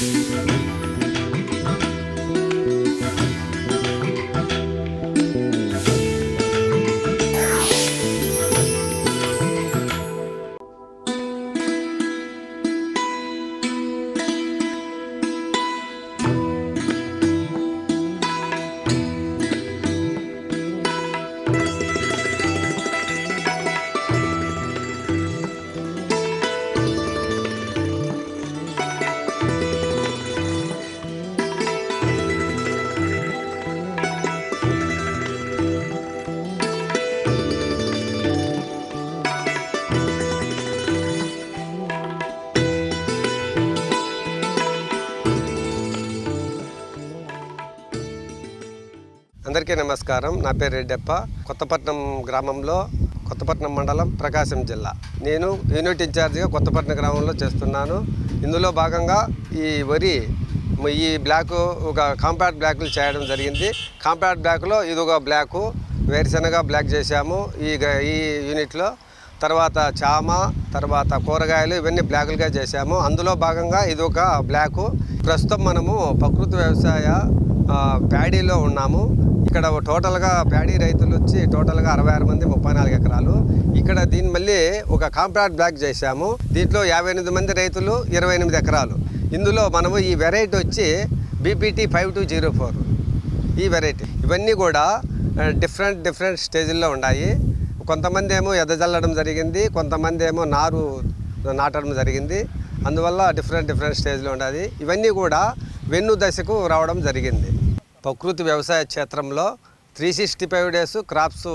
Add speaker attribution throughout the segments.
Speaker 1: Thank you. అందరికీ నమస్కారం. నా పేరు రెడ్డప్ప. కొత్తపట్నం గ్రామంలో కొత్తపట్నం మండలం ప్రకాశం జిల్లా. నేను యూనిట్ ఇన్ఛార్జిగా కొత్తపట్నం గ్రామంలో చేస్తున్నాను. ఇందులో భాగంగా ఈ వరి ఈ బ్లాక్ ఒక కాంపాక్ట్ బ్లాక్లు చేయడం జరిగింది. కాంపాక్ట్ బ్లాక్లో ఇది ఒక బ్లాకు వేరుశనగ బ్లాక్ చేశాము ఈ ఈ యూనిట్లో. తర్వాత చామ తర్వాత కూరగాయలు ఇవన్నీ బ్లాకులుగా చేశాము. అందులో భాగంగా ఇది ఒక బ్లాకు. ప్రస్తుతం మనము ప్రకృతి వ్యవసాయ ప్యాడీలో ఉన్నాము. ఇక్కడ టోటల్గా ప్యాడీ రైతులు వచ్చి టోటల్గా అరవై ఆరు మంది ముప్పై నాలుగు ఎకరాలు. ఇక్కడ దీన్ని మళ్ళీ ఒక కాంప్రాక్ట్ బ్లాక్ చేశాము. దీంట్లో యాభై ఎనిమిది మంది రైతులు ఇరవై ఎనిమిది ఎకరాలు. ఇందులో మనము ఈ వెరైటీ వచ్చి BPT five two zero four. ఈ వెరైటీ. ఇవన్నీ కూడా డిఫరెంట్ డిఫరెంట్ స్టేజ్ల్లో ఉన్నాయి. కొంతమంది ఏమో ఎదజల్లడం జరిగింది కొంతమంది ఏమో నారు నాటడం జరిగింది. అందువల్ల డిఫరెంట్ డిఫరెంట్ స్టేజ్లో ఉండాలి ఇవన్నీ కూడా వెన్ను దశకు రావడం జరిగింది. ప్రకృతి వ్యవసాయ క్షేత్రంలో three sixty five days crops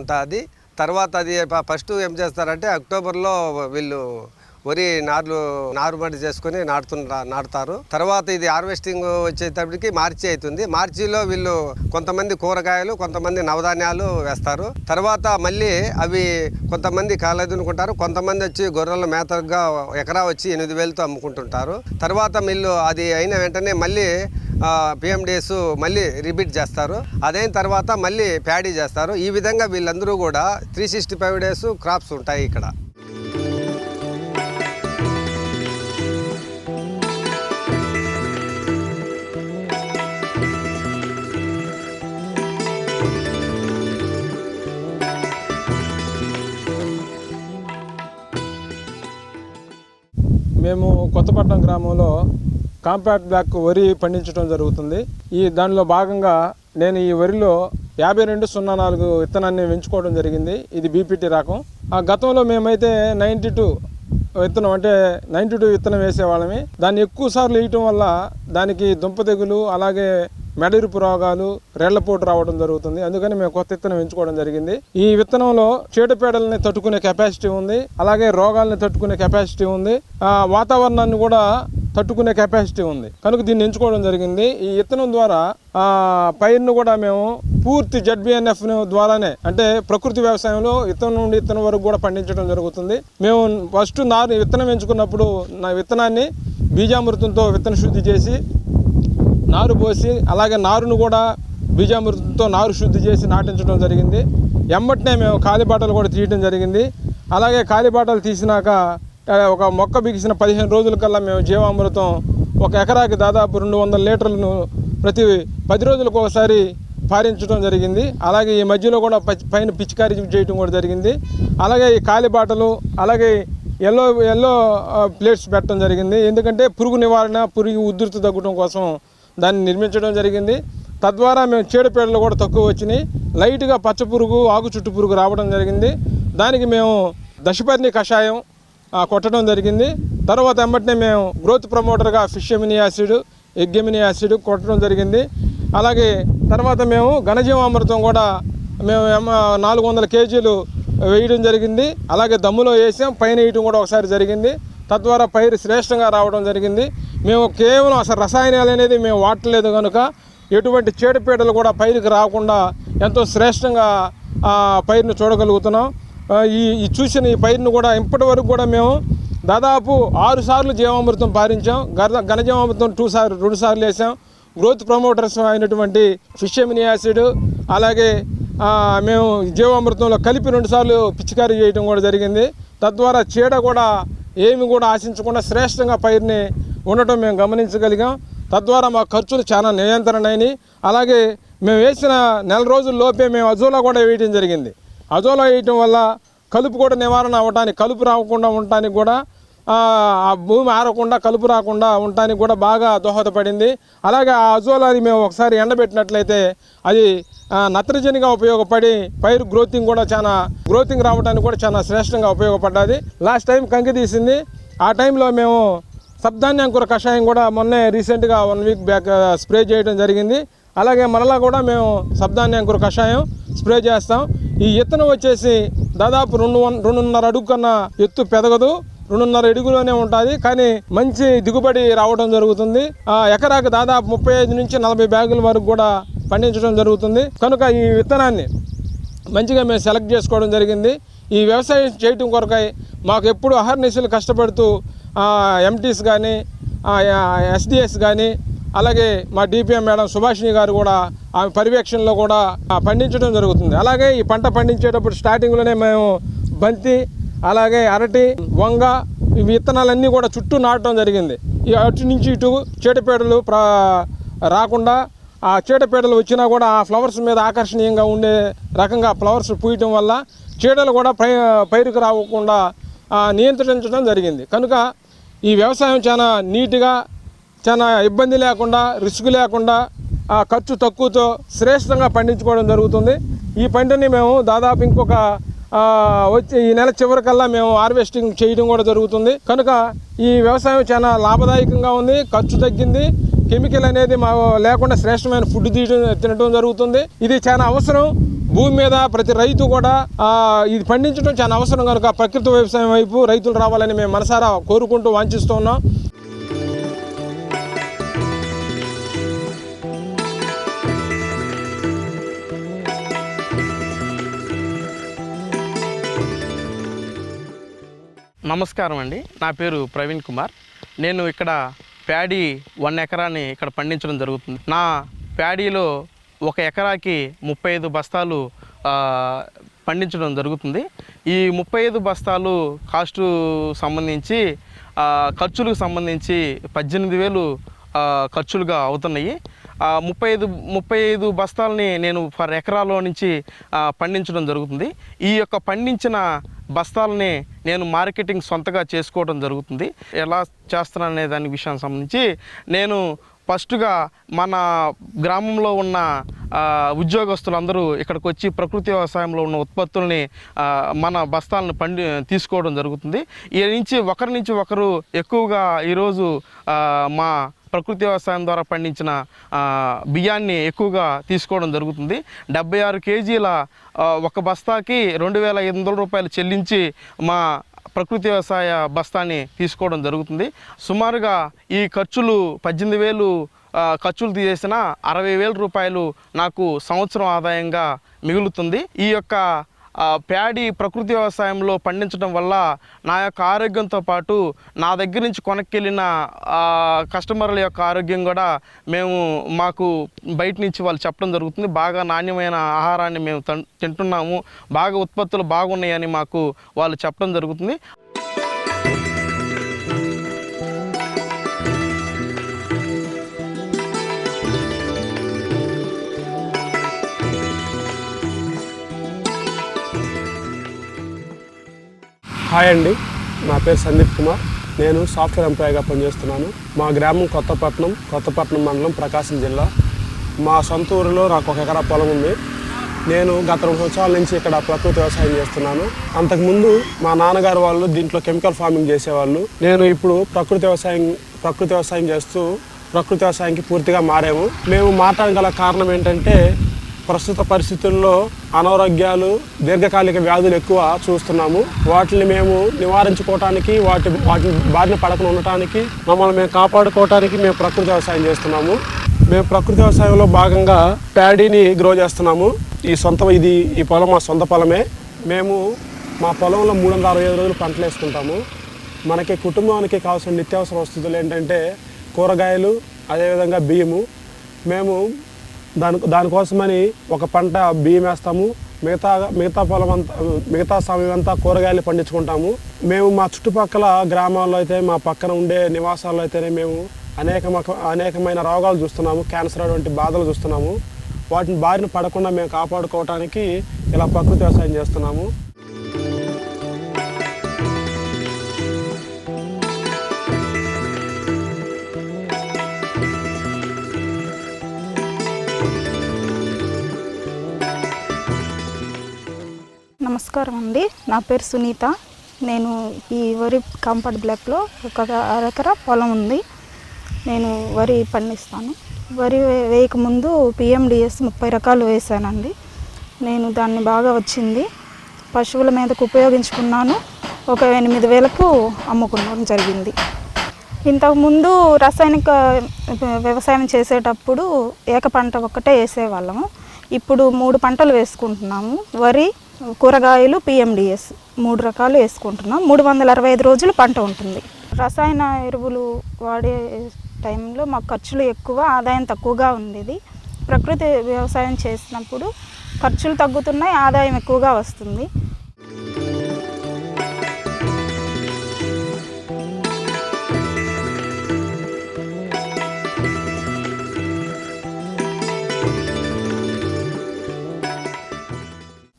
Speaker 1: ఉంటుంది. తర్వాత అది ఫస్ట్ ఏం చేస్తారంటే అక్టోబర్లో వీళ్ళు వరి నార్లు నారుమడి చేసుకుని నాటుతున్న నాటుతారు. తర్వాత ఇది హార్వెస్టింగ్ వచ్చేటప్పటికి మార్చి అవుతుంది. మార్చిలో వీళ్ళు కొంతమంది కూరగాయలు కొంతమంది నవధాన్యాలు వేస్తారు. తర్వాత మళ్ళీ అవి కొంతమంది కాలేదునుకుంటారు. కొంతమంది వచ్చి గొర్రెల మేతగా ఎకరా వచ్చి ఎనిమిది వేలతో అమ్ముకుంటుంటారు. తర్వాత వీళ్ళు అది అయిన వెంటనే మళ్ళీ పిఎండిఎస్ మళ్ళీ రిపీట్ చేస్తారు. అదైన తర్వాత మళ్ళీ ప్యాడీ చేస్తారు. ఈ విధంగా వీళ్ళందరూ కూడా three sixty five days crops ఉంటాయి ఇక్కడ.
Speaker 2: మేము కొత్తపట్నం గ్రామంలో కాంపాక్ట్ బ్లాక్ వరి పండించడం జరుగుతుంది. ఈ దానిలో భాగంగా నేను ఈ వరిలో యాభై రెండు సున్నా నాలుగు విత్తనాన్ని పెంచుకోవడం జరిగింది. ఇది బీపీటీ రకం. ఆ గతంలో మేమైతే నైంటీ టూ విత్తనం అంటే నైంటీ టూ విత్తనం వేసేవాళ్ళమి. దాన్ని ఎక్కువ సార్లు వేయటం వల్ల దానికి దుంప తెగులు అలాగే మెడరుపు రోగాలు రెళ్ళపోటు రావడం జరుగుతుంది. అందుకని మేము కొత్త విత్తనం ఎంచుకోవడం జరిగింది. ఈ విత్తనంలో చీడపీడల్ని తట్టుకునే కెపాసిటీ ఉంది. అలాగే రోగాల్ని తట్టుకునే కెపాసిటీ ఉంది. ఆ, వాతావరణాన్ని కూడా తట్టుకునే కెపాసిటీ ఉంది. కనుక దీన్ని ఎంచుకోవడం జరిగింది. ఈ విత్తనం ద్వారా ఆ, పైరును కూడా మేము పూర్తి జడ్బిఎన్ఎఫ్ ద్వారానే అంటే ప్రకృతి వ్యవసాయంలో విత్తనం నుండి విత్తనం వరకు కూడా పండించడం జరుగుతుంది. మేము ఫస్ట్ నారు విత్తనం ఎంచుకున్నప్పుడు నా విత్తనాన్ని బీజామృతంతో విత్తన శుద్ధి చేసి నారు పోసి అలాగే నారును కూడా బీజామృతంతో నారు శుద్ధి చేసి నాటించడం జరిగింది. ఎమ్మటనే మేము కాలిబాటలు కూడా తీయడం జరిగింది. అలాగే కాలిబాటలు తీసినాక ఒక మొక్క బిగిసిన పదిహేను రోజుల కల్లా మేము జీవామృతం ఒక ఎకరాకి దాదాపు రెండు వందల లీటర్లను ప్రతి పది రోజులకు ఒకసారి పారించడం జరిగింది. అలాగే ఈ మధ్యలో కూడా పచ్చి- పైన పిచికారీ చేయడం కూడా జరిగింది. అలాగే ఈ కాలిబాటలు అలాగే ఎల్లో ఎల్లో ప్లేట్స్ పెట్టడం జరిగింది. ఎందుకంటే పురుగు నివారణ పురుగు ఉధృతి తగ్గడం కోసం దాన్ని నిర్మించడం జరిగింది. తద్వారా మేము చీడపీడలు కూడా తక్కువ వచ్చినాయి. లైట్గా పచ్చ పురుగు ఆకు చుట్టు పురుగు రావడం జరిగింది. దానికి మేము దశపర్ణి కషాయం కొట్టడం జరిగింది. తర్వాత వెంబటనే మేము growth ప్రమోటర్గా fish amino acid egg amino acid కొట్టడం జరిగింది. అలాగే తర్వాత మేము ఘనజీవామృతం కూడా మేము నాలుగు వందల కేజీలు వేయడం జరిగింది. అలాగే దమ్ములో వేసాం. పైన వేయడం కూడా ఒకసారి జరిగింది. తద్వారా పైరు శ్రేష్టంగా రావడం జరిగింది. మేము కేవలం అసలు రసాయనాలు అనేది మేము వాడలేదు కనుక ఎటువంటి చీడపీడలు కూడా పైరుకి రాకుండా ఎంతో శ్రేష్టంగా ఆ పైరును చూడగలుగుతున్నాం. ఈ ఈ చూసిన ఈ పైరును కూడా ఇప్పటి వరకు కూడా మేము దాదాపు ఆరు సార్లు జీవామృతం పారించాం. గర ఘనజీవామృతం టూ సార్లు రెండు సార్లు వేసాం. గ్రోత్ ప్రమోటర్స్ అయినటువంటి ఫిషమిని యాసిడ్ అలాగే మేము జీవామృతంలో కలిపి రెండుసార్లు పిచికారీ చేయడం కూడా జరిగింది. తద్వారా చీడ కూడా ఏమి కూడా ఆశించకుండా శ్రేష్టంగా పైరుని ఉండటం మేము గమనించగలిగాం. తద్వారా మా ఖర్చులు చాలా నియంత్రణ అయినాయి. అలాగే మేము వేసిన నెల రోజుల లోపే మేము అజోలా కూడా వేయడం జరిగింది. అజోలా వేయటం వల్ల కలుపు కూడా నివారణ అవ్వటానికి కలుపు రాకుండా ఉండటానికి కూడా ఆ భూమి ఆరకుండా కలుపు రాకుండా ఉండటానికి కూడా బాగా దోహదపడింది. అలాగే ఆ అజోలాని మేము ఒకసారి ఎండబెట్టినట్లయితే అది నత్రజనిగా ఉపయోగపడి పైరు గ్రోతింగ్ కూడా చాలా గ్రోతింగ్ రావడానికి కూడా చాలా శ్రేష్టంగా ఉపయోగపడ్డది. లాస్ట్ టైం కంకి తీసింది. ఆ టైంలో మేము సబ్ధాన్యాంకుర కషాయం కూడా మొన్నే రీసెంట్గా వన్ వీక్ బ్యాక్ స్ప్రే చేయడం జరిగింది. అలాగే మరలా కూడా మేము సబ్ధాన్యాంకుర కషాయం స్ప్రే చేస్తాం. ఈ ఇత్తనం వచ్చేసి దాదాపు రెండు వన్ రెండున్నర అడుగు కన్నా ఎత్తు పెదగదు. రెండున్నర అడుగులోనే ఉంటుంది. కానీ మంచి దిగుబడి రావడం జరుగుతుంది. ఆ ఎకరాకు దాదాపు ముప్పై ఐదు నుంచి నలభై బ్యాగుల వరకు కూడా పండించడం జరుగుతుంది. కనుక ఈ విత్తనాన్ని మంచిగా మేము సెలెక్ట్ చేసుకోవడం జరిగింది. ఈ వ్యవసాయం చేయటం కొరకై మాకు ఎప్పుడు అహర్నిశలు కష్టపడుతూ ఎంటీస్ కానీ ఎస్డిఎస్ కానీ అలాగే మా డిపిఎం మేడం సుభాషిణి గారు కూడా ఆమె పర్యవేక్షణలో కూడా పండించడం జరుగుతుంది. అలాగే ఈ పంట పండించేటప్పుడు స్టార్టింగ్లోనే మేము బంతి అలాగే అరటి వంగ ఈ విత్తనాలన్నీ కూడా చుట్టూ నాటడం జరిగింది. ఈ అటు నుంచి ఇటు చీడపీడలు ప్రా రాకుండా ఆ చీడపీడలు వచ్చినా కూడా ఆ ఫ్లవర్స్ మీద ఆకర్షణీయంగా ఉండే రకంగా ఫ్లవర్స్ పూయటం వల్ల చీడలు కూడా పై పైరుకు రాకుండా నియంత్రించడం జరిగింది. కనుక ఈ వ్యవసాయం చాలా నీట్గా చాలా ఇబ్బంది లేకుండా రిస్క్ లేకుండా ఆ, ఖర్చు తక్కువతో శ్రేష్టంగా పండించుకోవడం జరుగుతుంది. ఈ పంటని మేము దాదాపు ఇంకొక వచ్చే ఈ నెల చివరికల్లా మేము హార్వెస్టింగ్ చేయడం కూడా జరుగుతుంది. కనుక ఈ వ్యవసాయం చాలా లాభదాయకంగా ఉంది ఖర్చు తగ్గింది. కెమికల్ అనేది మా లేకుండా శ్రేష్టమైన ఫుడ్ తీయడం తినడం జరుగుతుంది. ఇది చాలా అవసరం. భూమి మీద ప్రతి రైతు కూడా ఇది పండించడం చాలా అవసరం. కనుక ప్రకృతి వ్యవసాయం వైపు రైతులు రావాలని మేము మనసారా కోరుకుంటూ వాంఛిస్తూ ఉన్నాం.
Speaker 3: నమస్కారం అండి. నా పేరు ప్రవీణ్ కుమార్. నేను ఇక్కడ ప్యాడీ వన్ ఎకరాన్ని ఇక్కడ పండించడం జరుగుతుంది. నా ప్యాడీలో ఒక ఎకరాకి ముప్పై ఐదు బస్తాలు పండించడం జరుగుతుంది. ఈ ముప్పై ఐదు బస్తాలు కాస్టు సంబంధించి ఖర్చులకు సంబంధించి పద్దెనిమిది వేలు ఖర్చులుగా అవుతున్నాయి. ముప్పై ఐదు ముప్పై ఐదు బస్తాలని నేను ఫర్ ఎకరాలో నుంచి పండించడం జరుగుతుంది. ఈ యొక్క పండించిన బస్తాలని నేను మార్కెటింగ్ సొంతగా చేసుకోవడం జరుగుతుంది. ఎలా చేస్తున్నాను అనే దాని విషయానికి సంబంధించి నేను ఫస్ట్గా మన గ్రామంలో ఉన్న ఉద్యోగస్తులందరూ ఇక్కడికి వచ్చి ప్రకృతి వ్యవసాయంలో ఉన్న ఉత్పత్తుల్ని మన బస్తాలను పండి తీసుకోవడం జరుగుతుంది. ఈ నుంచి ఒకరి నుంచి ఒకరు ఎక్కువగా ఈరోజు మా ప్రకృతి వ్యవసాయం ద్వారా పండించిన బియ్యాన్ని ఎక్కువగా తీసుకోవడం జరుగుతుంది. డెబ్బై ఆరు కేజీల ఒక బస్తాకి రెండు వేల ఐదు వందల రూపాయలు చెల్లించి మా ప్రకృతి వ్యవసాయ బస్తాని తీసుకోవడం జరుగుతుంది. సుమారుగా ఈ ఖర్చులు పద్దెనిమిది వేలు ఖర్చులు తీసేసిన అరవై వేల రూపాయలు నాకు సంవత్సరం ఆదాయంగా మిగులుతుంది. ఈ యొక్క ప్యాడీ ప్రకృతి వ్యవసాయంలో పండించడం వల్ల నా యొక్క ఆరోగ్యంతో పాటు నా దగ్గర నుంచి కొనక్కెళ్ళిన కస్టమర్ల యొక్క ఆరోగ్యం కూడా మేము మాకు బయట నుంచి వాళ్ళు చెప్పడం జరుగుతుంది. బాగా నాణ్యమైన ఆహారాన్ని మేము తింటున్నాము. బాగా ఉత్పత్తులు బాగున్నాయని మాకు వాళ్ళు చెప్పడం జరుగుతుంది.
Speaker 4: హాయ్ అండి. నా పేరు సందీప్ కుమార్. నేను సాఫ్ట్వేర్ ఎంప్లాయీగా పనిచేస్తున్నాను. మా గ్రామం కొత్తపట్నం కొత్తపట్నం మండలం ప్రకాశం జిల్లా. మా సొంత ఊరిలో నాకు ఒక ఎకరా పొలం ఉంది. నేను గత రెండు సంవత్సరాల నుంచి ఇక్కడ ప్రకృతి వ్యవసాయం చేస్తున్నాను. అంతకుముందు మా నాన్నగారు వాళ్ళు దీంట్లో కెమికల్ ఫార్మింగ్ చేసేవాళ్ళు. నేను ఇప్పుడు ప్రకృతి వ్యవసాయం ప్రకృతి వ్యవసాయం చేస్తూ ప్రకృతి వ్యవసాయానికి పూర్తిగా మారాము. మేము మారడానికి గల కారణం ఏంటంటే ప్రస్తుత పరిస్థితుల్లో అనారోగ్యాలు దీర్ఘకాలిక వ్యాధులు ఎక్కువ చూస్తున్నాము. వాటిని మేము నివారించుకోవటానికి వాటి వాటి బారిన పడకుండా ఉండటానికి మమ్మల్ని మేము కాపాడుకోవటానికి మేము ప్రకృతి వ్యవసాయం చేస్తున్నాము. మేము ప్రకృతి వ్యవసాయంలో భాగంగా ప్యాడీని గ్రో చేస్తున్నాము. ఈ సొంత ఇది ఈ పొలం మా సొంత పొలమే. మేము మా పొలంలో మూడు వందల అరవై ఐదు రోజులు పంటలు వేసుకుంటాము. మనకి కుటుంబానికి కావాల్సిన నిత్యావసర వస్తువులు ఏంటంటే కూరగాయలు అదేవిధంగా బియ్యము. మేము దాని దానికోసమని ఒక పంట బియ్యం వేస్తాము. మిగతా మిగతా పొలం అంతా మిగతా సమయం అంతా కూరగాయలు పండించుకుంటాము. మేము మా చుట్టుపక్కల గ్రామాల్లో అయితే మా పక్కన ఉండే నివాసాల్లో అయితేనే మేము అనేక మక- అనేకమైన రోగాలు చూస్తున్నాము. క్యాన్సర్ అటువంటి బాధలు చూస్తున్నాము. వాటిని బారిన పడకుండా మేము కాపాడుకోవడానికి ఇలా ప్రకృతి వ్యవసాయం చేస్తున్నాము.
Speaker 5: నమస్కారం అండి. నా పేరు సునీత. నేను ఈ వరి కంఫర్ట్ బ్లాక్లో ఒక అరెకర పొలం ఉంది. నేను వరి పండిస్తాను. వరి వేయకముందు పిఎండిఎస్ ముప్పై రకాలు వేసానండి. నేను దాన్ని బాగా వచ్చింది. పశువుల మీదకు ఉపయోగించుకున్నాను. ఒక ఎనిమిది వేలకు అమ్ముకోవడం జరిగింది. ఇంతకుముందు రసాయనిక వ్యవసాయం చేసేటప్పుడు ఏక పంట ఒక్కటే వేసేవాళ్ళము. ఇప్పుడు మూడు పంటలు వేసుకుంటున్నాము. వరి కూరగాయలు పిఎండిఎస్ మూడు రకాలు వేసుకుంటున్నాం. మూడు వందల అరవై ఐదు రోజులు పంట ఉంటుంది. రసాయన ఎరువులు వాడే టైంలో మాకు ఖర్చులు ఎక్కువ ఆదాయం తక్కువగా ఉండేది. ప్రకృతి వ్యవసాయం చేసినప్పుడు ఖర్చులు తగ్గుతున్నాయి ఆదాయం ఎక్కువగా వస్తుంది.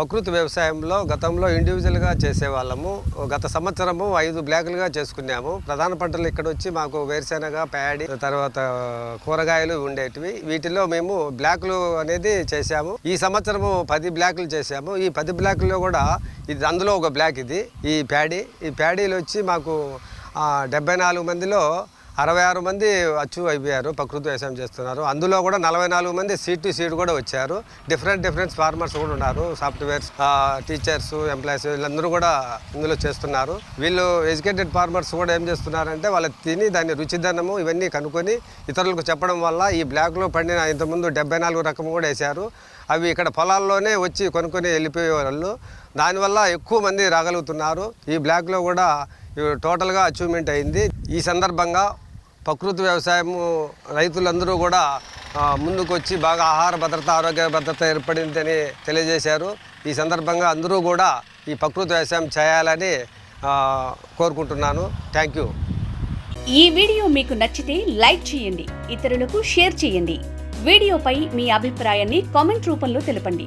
Speaker 1: ప్రకృతి వ్యవసాయంలో గతంలో ఇండివిజువల్గా చేసేవాళ్ళము. గత సంవత్సరము ఐదు బ్లాకులుగా చేసుకున్నాము. ప్రధాన పంటలు ఇక్కడ వచ్చి మాకు వేరుశెనగ ప్యాడి తర్వాత కూరగాయలు ఉండేటివి. వీటిలో మేము బ్లాకులు అనేది చేశాము. ఈ సంవత్సరము పది బ్లాకులు చేశాము. ఈ పది బ్లాకుల్లో కూడా ఇది అందులో ఒక బ్లాక్ ఇది. ఈ ప్యాడీ. ఈ ప్యాడీలు వచ్చి మాకు డెబ్బై నాలుగు మందిలో అరవై ఆరు మంది అచ్చు అయిపోయారు ప్రకృతి వ్యవసాయం చేస్తున్నారు. అందులో కూడా నలభై నాలుగు మంది సీట్ టు సీట్ కూడా వచ్చారు. డిఫరెంట్ డిఫరెంట్ ఫార్మర్స్ కూడా ఉన్నారు. సాఫ్ట్వేర్స్ టీచర్స్ ఎంప్లాయీస్ వీళ్ళందరూ కూడా ఇందులో చేస్తున్నారు. వీళ్ళు ఎడ్యుకేటెడ్ ఫార్మర్స్ కూడా ఏం చేస్తున్నారంటే వాళ్ళు తిని దాని రుచిదనము ఇవన్నీ కనుక్కొని ఇతరులకు చెప్పడం వల్ల ఈ బ్లాక్లో పండిన ఇంతకుముందు డెబ్బై నాలుగు రకం కూడా వేశారు. అవి ఇక్కడ పొలాల్లోనే వచ్చి కొనుక్కొని వెళ్ళిపోయే వాళ్ళు దానివల్ల ఎక్కువ మంది రాగలుగుతున్నారు. ఈ బ్లాక్లో కూడా టోటల్గా అచీవ్మెంట్ అయింది. ఈ సందర్భంగా ప్రకృతి వ్యవసాయము రైతులందరూ కూడా ముందుకొచ్చి ముందుకు వచ్చి బాగా ఆహార భద్రత ఆరోగ్య భద్రత ఏర్పడిందని తెలియజేశారు. ఈ సందర్భంగా అందరూ కూడా ఈ ప్రకృతి వ్యవసాయం చేయాలని కోరుకుంటున్నాను. థ్యాంక్ యూ
Speaker 6: ఈ వీడియో మీకు నచ్చితే లైక్ చేయండి ఇతరులకు షేర్ చేయండి. వీడియోపై మీ అభిప్రాయాన్ని కామెంట్ రూపంలో తెలపండి.